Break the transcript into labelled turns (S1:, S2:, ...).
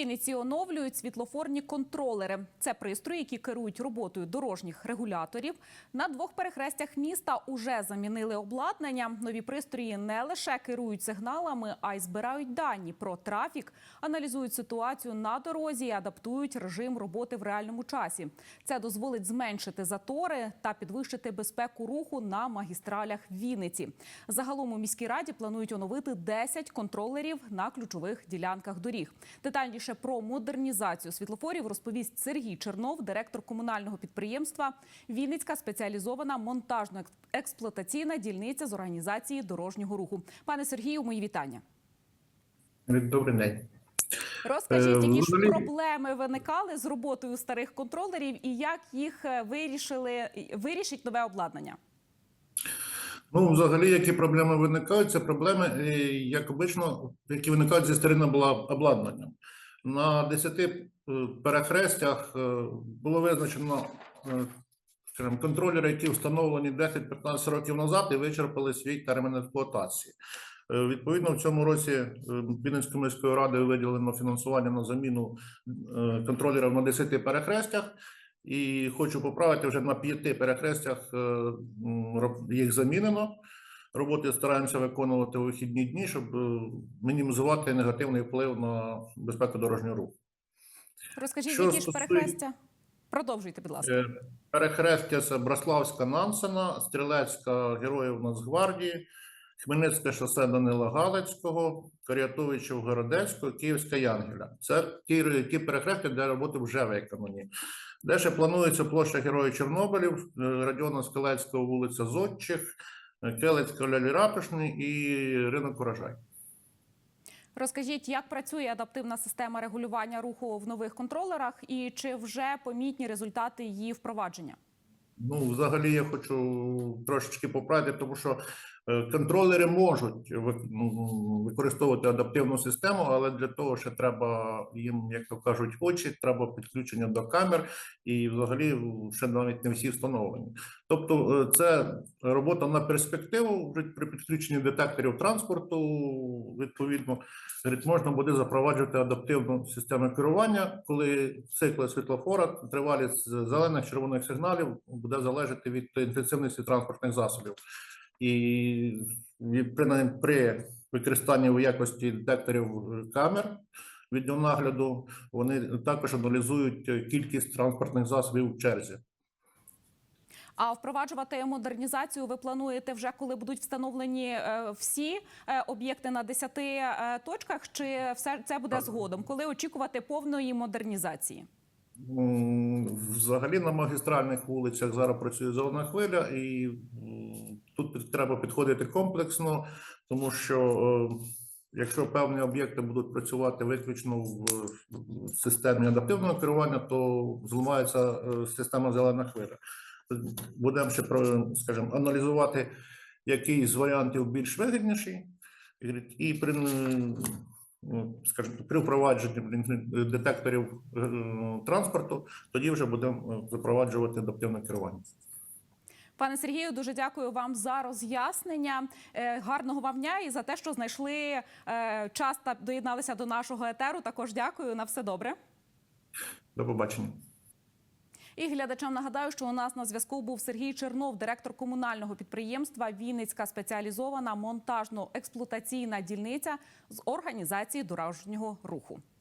S1: Вінниці оновлюють світлофорні контролери. Це пристрої, які керують роботою дорожніх регуляторів. На двох перехрестях міста уже замінили обладнання. Нові пристрої не лише керують сигналами, а й збирають дані про трафік, аналізують ситуацію на дорозі і адаптують режим роботи в реальному часі. Це дозволить зменшити затори та підвищити безпеку руху на магістралях Вінниці. Загалом у міській раді планують оновити 10 контролерів на ключових ділянках доріг. Детальніше про модернізацію світлофорів розповість Сергій Чернов, директор комунального підприємства Вінницька спеціалізована монтажно-експлуатаційна дільниця з організації дорожнього руху. Пане Сергію, мої вітання.
S2: Добрий день.
S1: Розкажіть, які ж проблеми виникали з роботою старих контролерів і як їх е, вирішили вирішить нове обладнання?
S2: Ну, взагалі, які проблеми виникають? Це проблеми, е, як обично, які виникають зі старим обла- обладнанням. На 10 е, перехрестях е, було визначено е, скажімо, контролери, які встановлені 10-15 років назад і вичерпали свій термін експлуатації. Відповідно, в цьому році Вінницькою міською радою виділено фінансування на заміну контролерів на 10 перехрестях. І хочу поправити вже на п'яти перехрестях їх замінено. Роботи стараємося виконувати у вихідні дні, щоб е, мінімізувати негативний вплив на безпеку дорожнього руху.
S1: Розкажіть,
S2: Що
S1: які ж перехрестя? Продовжуйте, будь ласка.
S2: Е, Перехрестя це Браславська Нансена, Стрілецька Героїв Нацгвардії, Хмельницьке шосе Данила Галицького, Корятовичів Городецького, Київська Янгеля. Це ті, ті перехрестя, де роботи вже виконані. Де ще планується площа Героїв Чорнобилів, е, Радіона Скалецького, вулиця Зодчих, е, Калялі Лялі Ратушний і ринок Урожай.
S1: Розкажіть, як працює адаптивна система регулювання руху в нових контролерах, і чи вже помітні результати її впровадження?
S2: Ну, взагалі, я хочу трошечки поправити, тому що контролери можуть ну, використовувати адаптивну систему, але для того ще треба їм, як то кажуть, очі, треба підключення до камер, і взагалі ще навіть не всі встановлені. Тобто, е, це робота на перспективу вже при підключенні детекторів транспорту. Відповідно, можна буде запроваджувати адаптивну систему керування, коли цикли світлофора, тривалість зелених червоних сигналів буде залежати від інтенсивності транспортних засобів. І принаймні при використанні в якості детекторів е, камер відеонагляду вони також аналізують е, кількість транспортних засобів в черзі.
S1: А впроваджувати модернізацію ви плануєте вже коли будуть встановлені е, всі об'єкти на 10 е, точках, чи все це буде згодом? Коли очікувати повної модернізації?
S2: Взагалі на магістральних вулицях зараз працює зелена хвиля, і тут треба підходити комплексно, тому що е, якщо певні об'єкти будуть працювати виключно в системі адаптивного керування, то зламається е, система зелена хвиля. Будемо ще скажімо, аналізувати, який з варіантів більш вигідніший, і при ну, скажімо, при впровадженні детекторів е, транспорту, тоді вже будемо е, запроваджувати адаптивне керування.
S1: Пане Сергію, дуже дякую вам за роз'яснення. Е, Гарного вам дня і за те, що знайшли е, час та доєдналися до нашого етеру. Також дякую на все добре.
S2: До побачення.
S1: І глядачам нагадаю, що у нас на зв'язку був Сергій Чернов, директор комунального підприємства Вінницька спеціалізована монтажно-експлуатаційна дільниця з організації дорожнього руху.